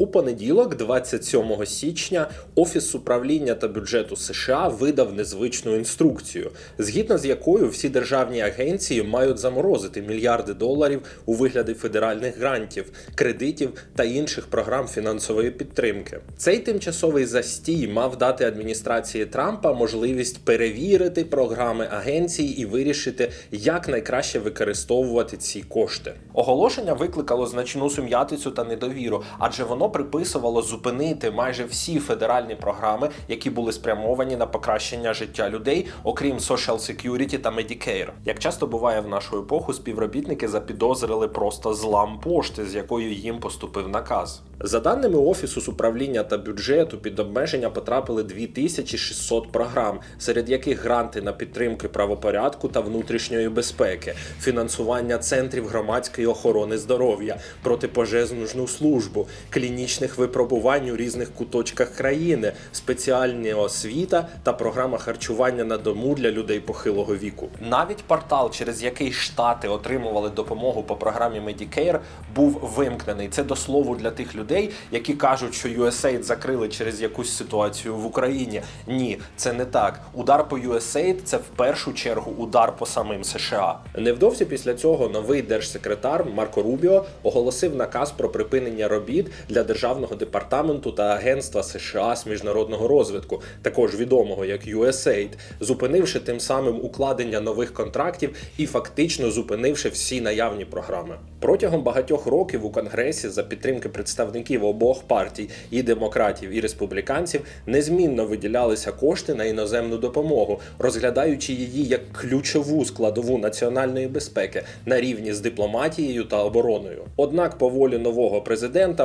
У понеділок, 27 січня, Офіс управління та бюджету США видав незвичну інструкцію, згідно з якою всі державні агенції мають заморозити мільярди доларів у вигляді федеральних грантів, кредитів та інших програм фінансової підтримки. Цей тимчасовий застій мав дати адміністрації Трампа можливість перевірити програми агенцій і вирішити, як найкраще використовувати ці кошти. Оголошення викликало значну сум'ятицю та недовіру, адже воно приписувало зупинити майже всі федеральні програми, які були спрямовані на покращення життя людей, окрім Social Security та Medicare. Як часто буває в нашу епоху, співробітники запідозрили просто злам пошти, з якою їм поступив наказ. За даними Офісу з управління та бюджету, під обмеження потрапили 2600 програм, серед яких гранти на підтримки правопорядку та внутрішньої безпеки, фінансування центрів громадської охорони здоров'я, протипожежну службу, клінічних випробувань у різних куточках країни, спеціальна освіта та програма харчування на дому для людей похилого віку. Навіть портал, через який штати отримували допомогу по програмі Medicare, був вимкнений. Це до слову для тих людей, які кажуть, що USAID закрили через якусь ситуацію в Україні. Ні, це не так. Удар по USAID – це в першу чергу удар по самим США. Невдовзі після цього новий держсекретар Марко Рубіо оголосив наказ про припинення робіт для державного департаменту та агентства США з міжнародного розвитку, також відомого як USAID, зупинивши тим самим укладення нових контрактів і фактично зупинивши всі наявні програми. Протягом багатьох років у Конгресі за підтримки представників обох партій і демократів, і республіканців незмінно виділялися кошти на іноземну допомогу, розглядаючи її як ключову складову національної безпеки на рівні з дипломатією та обороною. Однак, по волі нового президента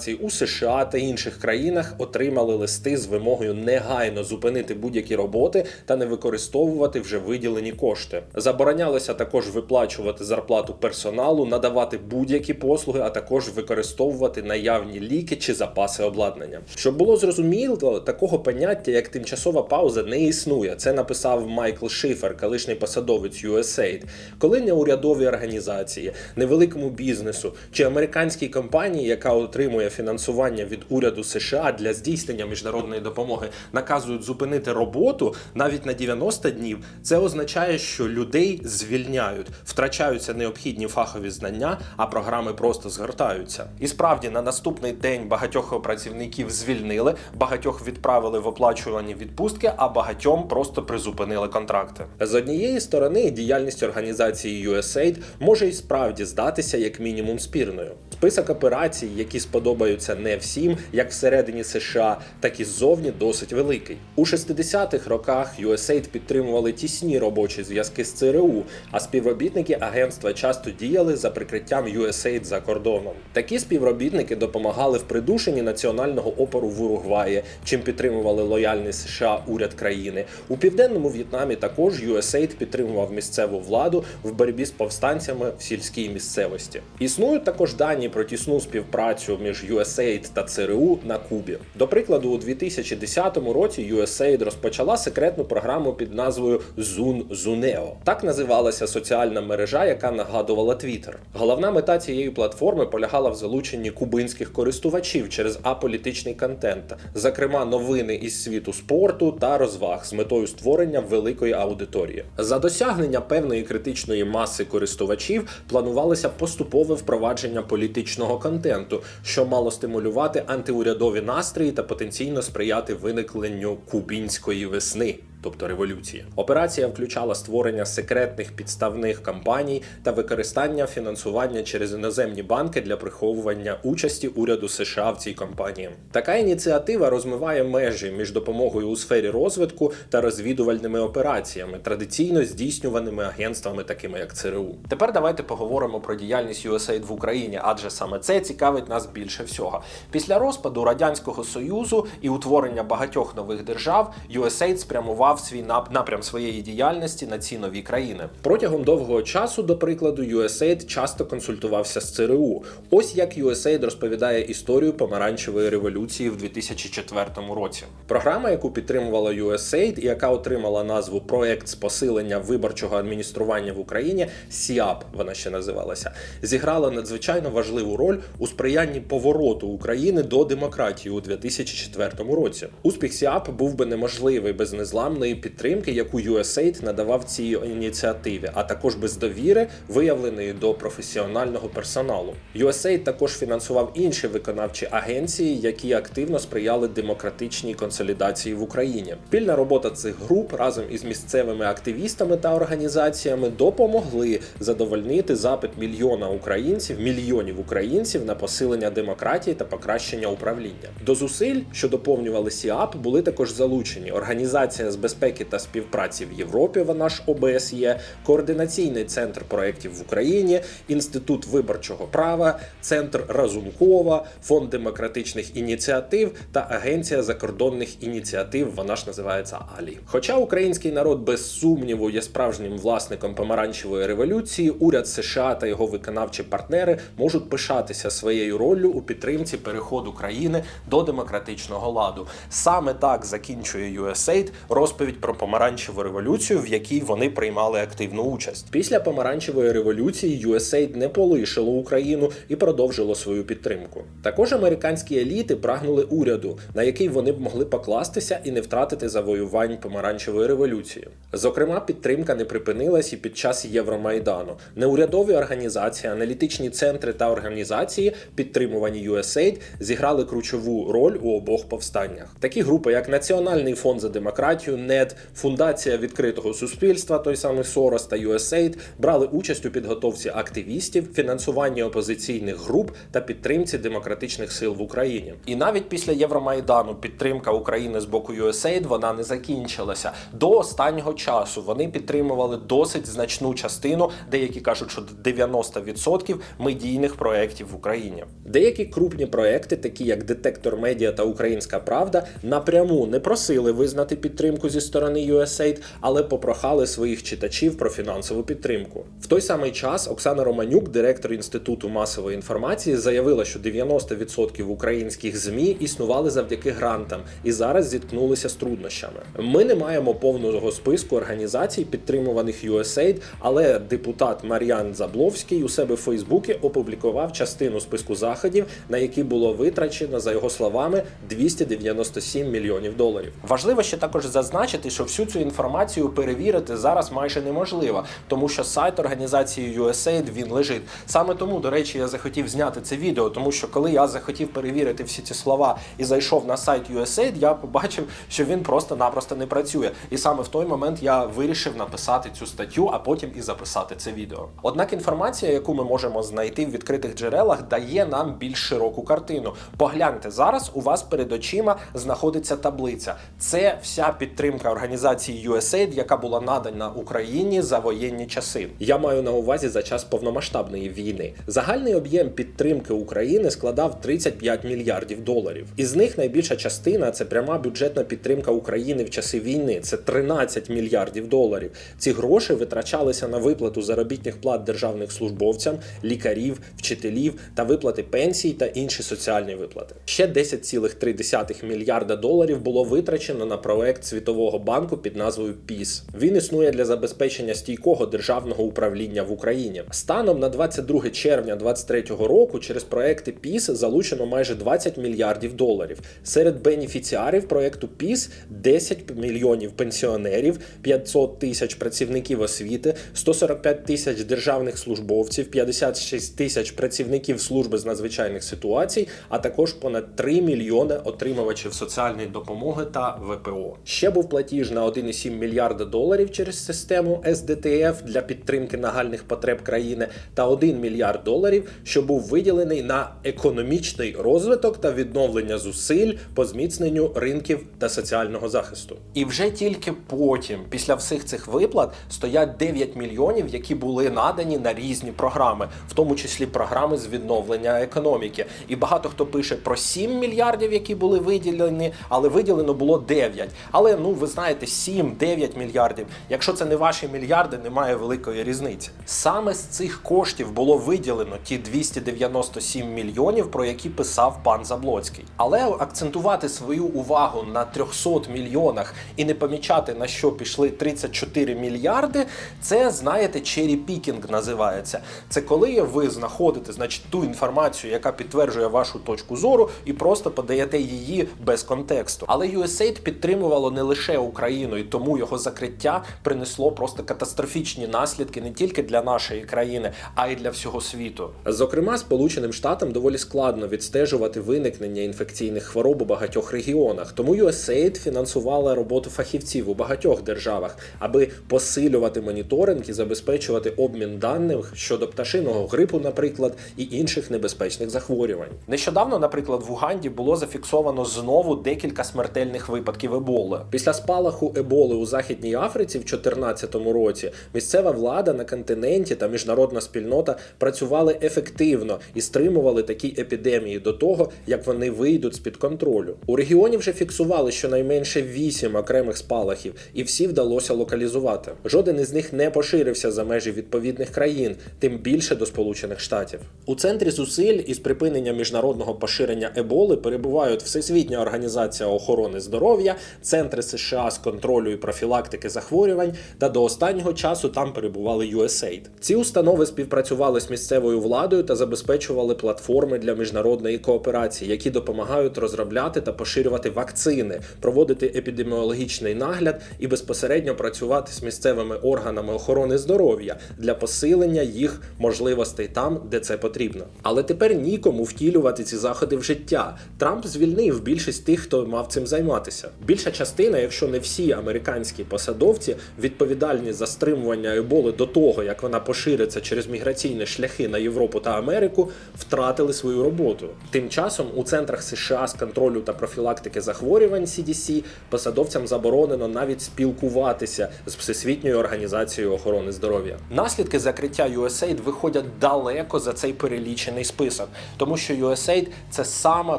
організації у США та інших країнах отримали листи з вимогою негайно зупинити будь-які роботи та не використовувати вже виділені кошти. Заборонялося також виплачувати зарплату персоналу, надавати будь-які послуги, а також використовувати наявні ліки чи запаси обладнання. Щоб було зрозуміло, такого поняття як тимчасова пауза не існує. Це написав Майкл Шифер, колишній посадовець USAID. Коли неурядові організації, невеликому бізнесу чи американській компанії, яка отримує фінансування від уряду США для здійснення міжнародної допомоги, наказують зупинити роботу навіть на 90 днів, це означає, що людей звільняють, втрачаються необхідні фахові знання, а програми просто згортаються. І справді на наступний день багатьох працівників звільнили, багатьох відправили в оплачувані відпустки, а багатьом просто призупинили контракти. З однієї сторони, діяльність організації USAID може і справді здатися як мінімум спірною. Список операцій, які сподобаються не всім, як всередині США, так і ззовні досить великий. У 60-х роках USAID підтримували тісні робочі зв'язки з ЦРУ, а співробітники агентства часто діяли за прикриттям USAID за кордоном. Такі співробітники допомагали в придушенні національного опору в Уругваї, чим підтримували лояльний США уряд країни. У південному В'єтнамі також USAID підтримував місцеву владу в боротьбі з повстанцями в сільській місцевості. Існують також дані про тісну співпрацю між USAID та ЦРУ на Кубі. До прикладу, у 2010 році USAID розпочала секретну програму під назвою Зун Зунео. Так називалася соціальна мережа, яка нагадувала Twitter. Головна мета цієї платформи полягала в залученні кубинських користувачів через аполітичний контент, зокрема новини із світу спорту та розваг з метою створення великої аудиторії. За досягнення певної критичної маси користувачів планувалося поступове впровадження політичного контенту, що мало стимулювати антиурядові настрої та потенційно сприяти виникненню кубінської весни. Тобто революції. Операція включала створення секретних підставних кампаній та використання фінансування через іноземні банки для приховування участі уряду США в цій кампанії. Така ініціатива розмиває межі між допомогою у сфері розвитку та розвідувальними операціями, традиційно здійснюваними агентствами, такими як ЦРУ. Тепер давайте поговоримо про діяльність USAID в Україні, адже саме це цікавить нас більше всього. Після розпаду радянського союзу і утворення багатьох нових держав USAID спрямував орієнтував свій напрям своєї діяльності на ці нові країни. Протягом довгого часу, до прикладу, USAID часто консультувався з ЦРУ. Ось як USAID розповідає історію помаранчевої революції в 2004 році. Програма, яку підтримувала USAID і яка отримала назву Проект з посилення виборчого адміністрування в Україні СІАП, вона ще називалася, зіграла надзвичайно важливу роль у сприянні повороту України до демократії у 2004 році. Успіх СІАП був би неможливий без незламної підтримки, яку USAID надавав цій ініціативі, а також без довіри, виявленої до професіонального персоналу. USAID також фінансував інші виконавчі агенції, які активно сприяли демократичній консолідації в Україні. Спільна робота цих груп разом із місцевими активістами та організаціями допомогли задовольнити запит мільйона українців, мільйонів українців на посилення демократії та покращення управління. До зусиль, що доповнювали СІАП, були також залучені Організація з безпеки та співпраці в Європі, вона ж ОБСЄ, координаційний центр проєктів в Україні, Інститут виборчого права, Центр Разумкова, Фонд демократичних ініціатив та Агенція закордонних ініціатив. Вона ж називається АЛІ. Хоча український народ без сумніву є справжнім власником помаранчевої революції, уряд США та його виконавчі партнери можуть пишатися своєю роллю у підтримці переходу країни до демократичного ладу. Саме так закінчує USAID розповідь про помаранчеву революцію, в якій вони приймали активну участь. Після помаранчевої революції USAID не полишило Україну і продовжило свою підтримку. Також американські еліти прагнули уряду, на який вони б могли покластися і не втратити завоювань помаранчевої революції. Зокрема, підтримка не припинилась і під час Євромайдану. Неурядові організації, аналітичні центри та організації, підтримувані USAID, зіграли ключову роль у обох повстаннях. Такі групи, як Національний фонд за демократію, НЕД, Фундація відкритого суспільства, той самий Сорос та USAID, брали участь у підготовці активістів, фінансуванні опозиційних груп та підтримці демократичних сил в Україні. І навіть після Євромайдану підтримка України з боку USAID вона не закінчилася. До останнього часу вони підтримували досить значну частину, деякі кажуть, що 90% медійних проєктів в Україні. Деякі крупні проекти, такі як Детектор Медіа та Українська Правда, напряму не просили визнати підтримку зі сторони USAID, але попрохали своїх читачів про фінансову підтримку. В той самий час Оксана Романюк, директор інституту масової інформації, заявила, що 90% українських змі існували завдяки грантам і зараз зіткнулися з труднощами. Ми не маємо повного списку організацій, підтримуваних USAID, але депутат Мар'ян Забловський у себе в Фейсбуці опублікував частину списку заходів, на які було витрачено, за його словами, 297 мільйонів доларів. Важливо ще також зазначити, що всю цю інформацію перевірити зараз майже неможливо, тому що сайт організації USAID він лежить. Саме тому, до речі, я захотів зняти це відео, тому що коли я захотів перевірити всі ці слова і зайшов на сайт USAID, я побачив, що він просто-напросто не працює. І саме в той момент я вирішив написати цю статтю, а потім і записати це відео. Однак інформація, яку ми можемо знайти в відкритих джерелах, дає нам більш широку картину. Погляньте зараз. У вас перед очима знаходиться таблиця. Це вся підтримка організації USAID, яка була надана Україні за воєнні часи. Я маю на увазі за час повномасштабної війни. Загальний об'єм підтримки України складав 35 мільярдів доларів. Із них найбільша частина це пряма бюджетна підтримка України в часи війни. Це 13 мільярдів доларів. Ці гроші витрачалися на виплату заробітних плат державних службовцям, лікарів, вчителів та виплати пенсій та інші соціальні виплати. Ще 10,3 мільярда доларів було витрачено на проект Світового банку під назвою ПІС. Він існує для забезпечення стійкого державного управління в Україні. Станом на 22 червня 2023 року через проекти ПІС залучено майже 20 мільярдів доларів. Серед бенефіціарів проекту ПІС 10 мільйонів пенсіонерів, 500 тисяч працівників освіти, 145 тисяч державних службовців, 56 тисяч працівників служби з надзвичайних ситуацій, а також понад 3 мільйони отримувачів соціальної допомоги та ВПО. Ще був платіж на 1,7 мільярда доларів через систему СДТФ для підтримки нагальних потреб країни та 1 мільярд доларів, що був виділений на економічний розвиток та відновлення зусиль по зміцненню ринків та соціального захисту. І вже тільки потім, після всіх цих виплат, стоять 9 мільйонів, які були надані на різні програми, в тому числі програми з відновлення економіки. І багато хто пише про 7 мільярдів, які були виділені, але виділено було 9. Але ну ви знаєте, 7-9 мільярдів. Якщо це не ваші мільярди, немає великої різниці. Саме з цих коштів було виділено ті 297 мільйонів, про які писав пан Заблоцький. Але акцентувати свою увагу на 300 мільйонах і не помічати на що пішли 34 мільярди, це знаєте, picking називається. Це коли ви знаходите значить ту інформацію, яка підтверджує вашу точку зору, і просто подаєте її без контексту. Але USAID підтримувало не лише Україну, і тому його закриття принесло просто катастрофічні наслідки не тільки для нашої країни, а й для всього світу. Зокрема, Сполученим Штатам доволі складно відстежувати виникнення інфекційних хвороб у багатьох регіонах. Тому USAID фінансувала роботу фахівців у багатьох державах, аби посилювати моніторинг і забезпечувати обмін даних щодо пташиного грипу, наприклад, і інших небезпечних захворювань. Нещодавно, наприклад, в Уганді було зафіксовано знову декілька смертельних випадків еболи. Після спалаху еболи у Західній Африці в 2014 році місцева влада на континенті та міжнародна спільнота працювали ефективно і стримували такі епідемії до того, як вони вийдуть з під контролю. У регіоні вже фіксували щонайменше 8 окремих спалахів, і всі вдалося локалізувати. Жоден із них не поширився за межі відповідних країн, тим більше до Сполучених Штатів. У центрі зусиль із припинення міжнародного поширення еболи перебувають Всесвітня організація охорони здоров'я, центри США з контролю і профілактики захворювань, та до останнього часу там перебували USAID. Ці установи співпрацювали з місцевою владою та забезпечували платформи для міжнародної кооперації, які допомагають розробляти та поширювати вакцини, проводити епідеміологічний нагляд і безпосередньо працювати з місцевими органами охорони здоров'я для посилення їх можливостей там, де це потрібно. Але тепер нікому втілювати ці заходи в життя. Трамп звільнив більшість тих, хто мав цим займатися. Більша частина, якщо не всі американські посадовці, відповідальні за стримування еболи до того, як вона пошириться через міграційні шляхи на Європу та Америку, втратили свою роботу. Тим часом у центрах США з контролю та профілактики захворювань CDC посадовцям заборонено навіть спілкуватися з Всесвітньою організацією охорони здоров'я. Наслідки закриття USAID виходять далеко за цей перелічений список, тому що USAID – це сама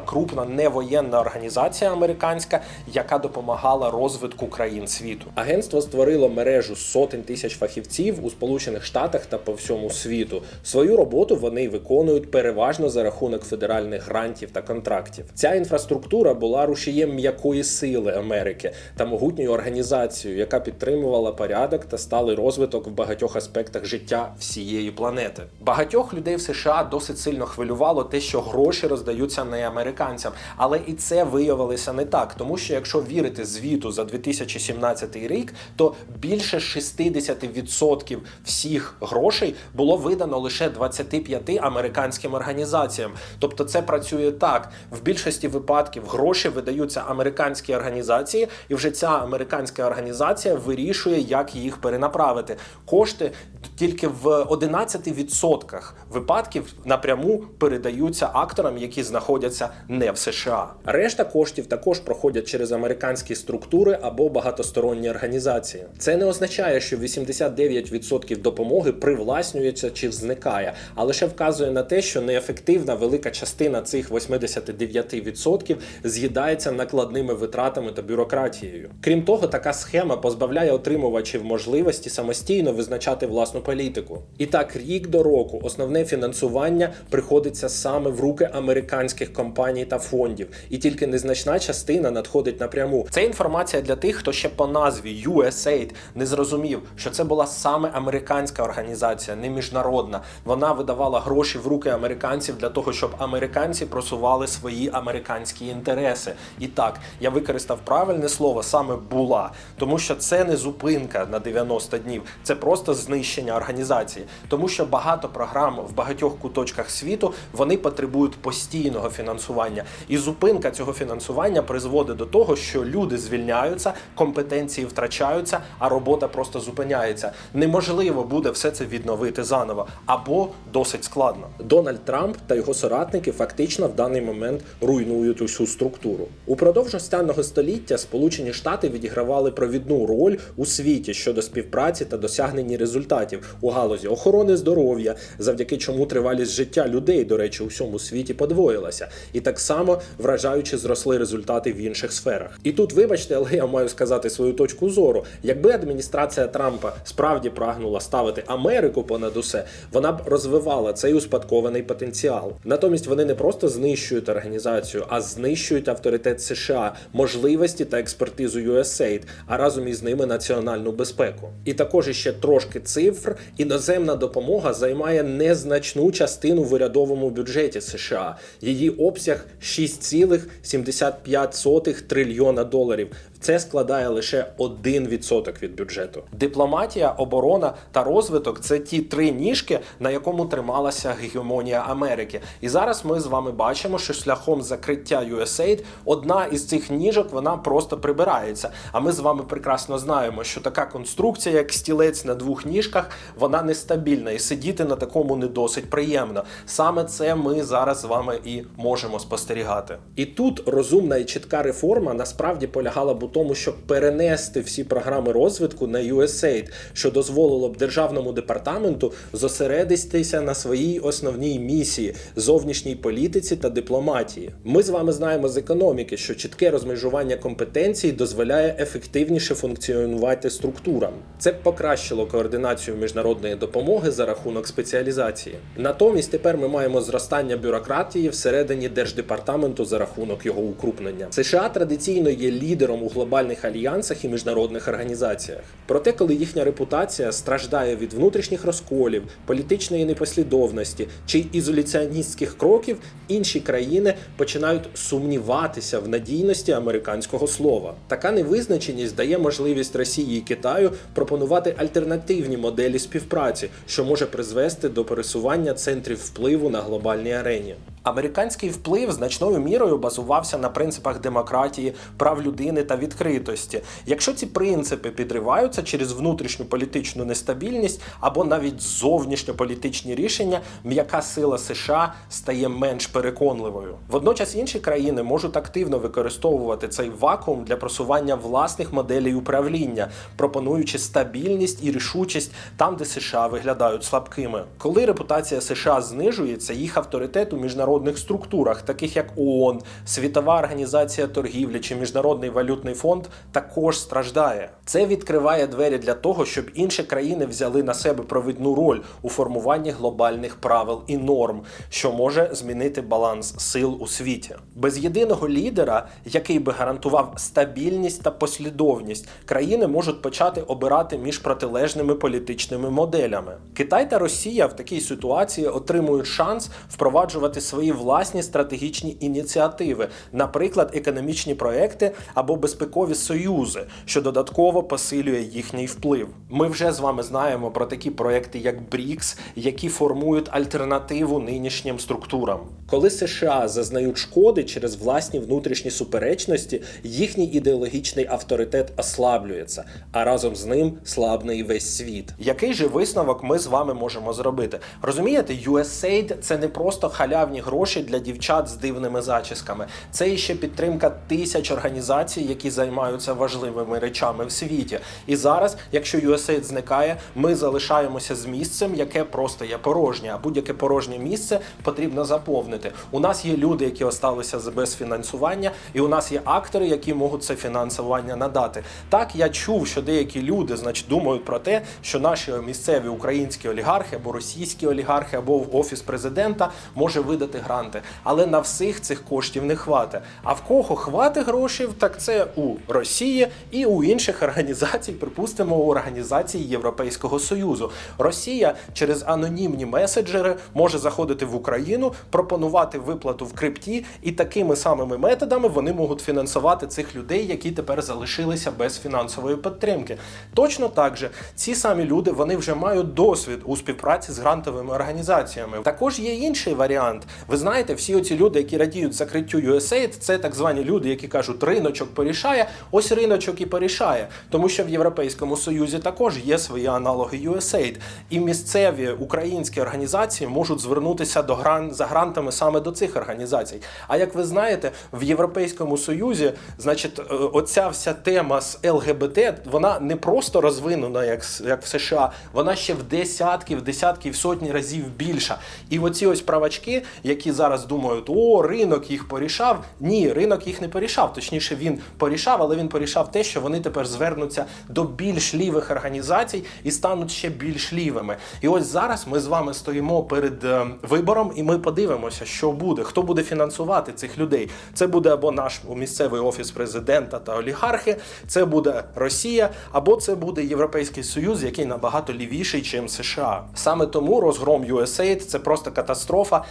крупна невоєнна організація американська, яка допомагала розвитку країн світу. Агентство створило мережу сотень тисяч фахівців у Сполучених Штатах та по всьому світу. Свою роботу вони виконують переважно за рахунок федеральних грантів та контрактів. Ця інфраструктура була рушієм м'якої сили Америки та могутньою організацією, яка підтримувала порядок та сталий розвиток в багатьох аспектах життя всієї планети. Багатьох людей в США досить сильно хвилювало те, що гроші роздаються не американцям, але і це виявилося не так, тому що якщо вірити звіту за 2017 рік, то більше 60% всіх грошей було видано лише 25 американським організаціям. Тобто це працює так. В більшості випадків гроші видаються американській організації, і вже ця американська організація вирішує, як їх перенаправити. Кошти тільки в 11% випадків напряму передаються акторам, які знаходяться не в США. Решта коштів також проходять через американські структури або багатосторонні організації. Це не означає, що 89% допомоги привласнюється чи зникає, а лише вказує на те, що неефективна велика частина цих 89% з'їдається накладними витратами та бюрократією. Крім того, така схема позбавляє отримувачів можливості самостійно визначати власну політику. І так, рік до року основне фінансування приходиться саме в руки американських компаній та фондів, і тільки незначна частина надходить напряму. Це інформація для тих, хто ще по назві USAID не зрозумів, що це була саме американська організація, не міжнародна. Вона видавала гроші в руки американців для того, щоб американці просували свої американські інтереси. І так, я використав правильне слово саме була, тому що це не зупинка на 90 днів, це просто знищення організації, тому що багато програм в багатьох куточках світу вони потребують постійного фінансування, і зупинка цього фінансування призводить до того, що люди звільняються, компетенції втрачаються, а робота просто зупиняється. Неможливо буде все це відновити заново або досить складно. Дональд Трамп та його соратники фактично в даний момент руйнують усю структуру. Упродовж останнього століття Сполучені Штати відігравали провідну роль у світі щодо співпраці та досягнення результатів у галузі охорони здоров'я, завдяки чому тривалість життя людей, до речі, у всьому світі подвоїлася, і так само вражаючи зросли результати в інших сферах. І тут, вибачте, але я маю сказати свою точку зору. Якби адміністрація Трампа справді прагнула ставити Америку понад усе, вона б розвивала цей успадкований потенціал. Натомість вони не просто знищують організацію, а знищують авторитет США, можливості та експертизу USAID, а разом із ними національну безпеку. І також іще трошки цифр. Іноземна допомога займає незначну частину в урядовому бюджеті США. Її обсяг 6,75 трильйона доларів. Це складає лише 1% від бюджету. Дипломатія, оборона та розвиток це ті три ніжки, на якому трималася гегемонія Америки. І зараз ми з вами бачимо, що шляхом закриття USAID одна із цих ніжок вона просто прибирається. А ми з вами прекрасно знаємо, що така конструкція, як стілець на двох ніжках, вона нестабільна, і сидіти на такому не досить приємно. Саме це ми зараз з вами і можемо спостерігати. І тут розумна і чітка реформа насправді полягала б тому, щоб перенести всі програми розвитку на USAID, що дозволило б державному департаменту зосередитися на своїй основній місії зовнішній політиці та дипломатії. Ми з вами знаємо з економіки, що чітке розмежування компетенцій дозволяє ефективніше функціонувати структурам. Це б покращило координацію міжнародної допомоги за рахунок спеціалізації. Натомість тепер ми маємо зростання бюрократії всередині держдепартаменту за рахунок його укрупнення. США традиційно є лідером у глобальних альянсах і міжнародних організаціях. Проте, коли їхня репутація страждає від внутрішніх розколів, політичної непослідовності чи ізоляціоністських кроків, інші країни починають сумніватися в надійності американського слова. Така невизначеність дає можливість Росії і Китаю пропонувати альтернативні моделі співпраці, що може призвести до пересування центрів впливу на глобальній арені. Американський вплив значною мірою базувався на принципах демократії, прав людини та відкритості. Якщо ці принципи підриваються через внутрішню політичну нестабільність або навіть зовнішньополітичні рішення, м'яка сила США стає менш переконливою. Водночас інші країни можуть активно використовувати цей вакуум для просування власних моделей управління, пропонуючи стабільність і рішучість там, де США виглядають слабкими. Коли репутація США знижується, їх авторитет у міжнародних структурах, таких як ООН, Світова організація торгівлі чи Міжнародний валютний фонд, також страждає. Це відкриває двері для того, щоб інші країни взяли на себе провідну роль у формуванні глобальних правил і норм, що може змінити баланс сил у світі. Без єдиного лідера, який би гарантував стабільність та послідовність, країни можуть почати обирати між протилежними політичними моделями. Китай та Росія в такій ситуації отримують шанс впроваджувати свої власні стратегічні ініціативи, наприклад, економічні проекти або безпекові союзи, що додатково посилює їхній вплив. Ми вже з вами знаємо про такі проекти, як БРІКС, які формують альтернативу нинішнім структурам. Коли США зазнають шкоди через власні внутрішні суперечності, їхній ідеологічний авторитет ослаблюється, а разом з ним слабне і весь світ. Який же висновок ми з вами можемо зробити? Розумієте, USAID – це не просто халявні гроші для дівчат з дивними зачісками. Це іще підтримка тисяч організацій, які займаються важливими речами в світі. І зараз, якщо USAID зникає, ми залишаємося з місцем, яке просто є порожнє. А будь-яке порожнє місце потрібно заповнити. У нас є люди, які осталися без фінансування, і у нас є актори, які можуть це фінансування надати. Так я чув, що деякі люди, значить, думають про те, що наші місцеві українські олігархи або російські олігархи, або офіс президента може видати гранти. Але на всіх цих коштів не хватить. А в кого хватить грошей, так це у Росії і у інших організацій, припустимо, у організації Європейського Союзу. Росія через анонімні меседжери може заходити в Україну, пропонувати виплату в крипті, і такими самими методами вони можуть фінансувати цих людей, які тепер залишилися без фінансової підтримки. Точно так же ці самі люди вони вже мають досвід у співпраці з грантовими організаціями. Також є інший варіант. Ви знаєте, всі оці люди, які радіють закриттю USAID, це так звані люди, які кажуть, риночок порішає. Ось риночок і порішає, тому що в Європейському Союзі також є свої аналоги USAID. І місцеві українські організації можуть звернутися до гран за грантами саме до цих організацій. А як ви знаєте, в Європейському Союзі, значить, е, оця вся тема з ЛГБТ, вона не просто розвинена, як, як в США, вона ще в десятки, в десятки, в сотні разів більша. І оці ось правачки, які зараз думають, о, ринок їх порішав. Ні, ринок їх не порішав. Точніше, він порішав, але він порішав те, що вони тепер звернуться до більш лівих організацій і стануть ще більш лівими. І ось зараз ми з вами стоїмо перед е, вибором, і ми подивимося, що буде, хто буде фінансувати цих людей. Це буде або наш місцевий офіс президента та олігархи, це буде Росія, або це буде Європейський Союз, який набагато лівіший, ніж США. Саме тому розгром USAID – це просто катастрофа,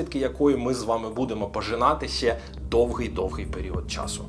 наслідки якої ми з вами будемо пожинати ще довгий довгий період часу.